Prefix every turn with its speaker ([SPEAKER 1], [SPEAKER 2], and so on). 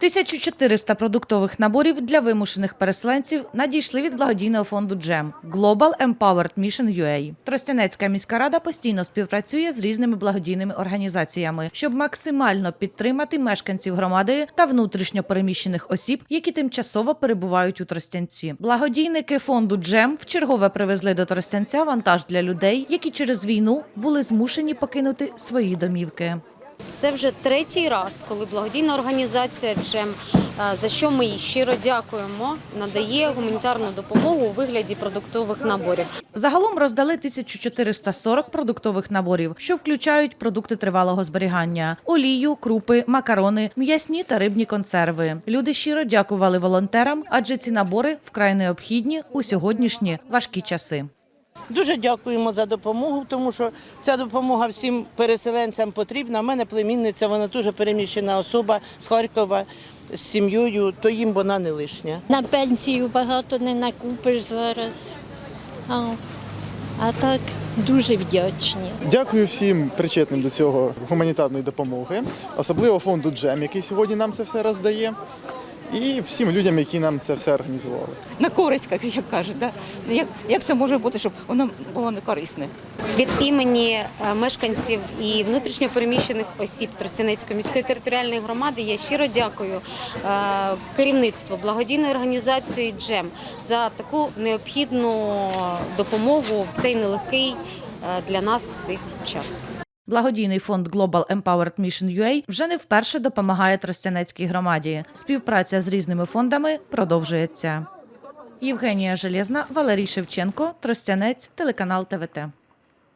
[SPEAKER 1] 1400 продуктових наборів для вимушених переселенців надійшли від благодійного фонду Джем Global Empowered Mission UA. Тростянецька міська рада постійно співпрацює з різними благодійними організаціями, щоб максимально підтримати мешканців громади та внутрішньо переміщених осіб, які тимчасово перебувають у Тростянці. Благодійники фонду Джем вчергове привезли до Тростянця вантаж для людей, які через війну були змушені покинути свої домівки.
[SPEAKER 2] Це вже третій раз, коли благодійна організація Джем, е, за що ми їй щиро дякуємо, надає гуманітарну допомогу у вигляді продуктових наборів.
[SPEAKER 1] Загалом роздали 1440 продуктових наборів, що включають продукти тривалого зберігання: олію, крупи, макарони, м'ясні та рибні консерви. Люди щиро дякували волонтерам, адже ці набори вкрай необхідні у сьогоднішні важкі часи.
[SPEAKER 3] Дуже дякуємо за допомогу, тому що ця допомога всім переселенцям потрібна. У мене племінниця, вона дуже переміщена особа з Харкова з сім'єю, то їм вона не лишня.
[SPEAKER 4] На пенсію багато не накупиш зараз. А, а так дуже вдячні.
[SPEAKER 5] Дякую всім причетним до цього гуманітарної допомоги, особливо фонду Джем, який сьогодні нам це все роздає, і всім людям, які нам це все організували.
[SPEAKER 6] на користь, як, як кажуть. Да? Як, як це може бути, щоб воно було не корисне?
[SPEAKER 2] Від імені е, мешканців і внутрішньо переміщених осіб Тростянецької міської територіальної громади я щиро дякую е, керівництву благодійної організації Джем за таку необхідну допомогу в цей нелегкий е, для нас всіх час.
[SPEAKER 1] Благодійний фонд Global Empowered Mission UA вже не вперше допомагає Тростянецькій громаді. Співпраця з різними фондами продовжується. Євгенія Железна, Валерій Шевченко, Тростянець, телеканал ТВТ.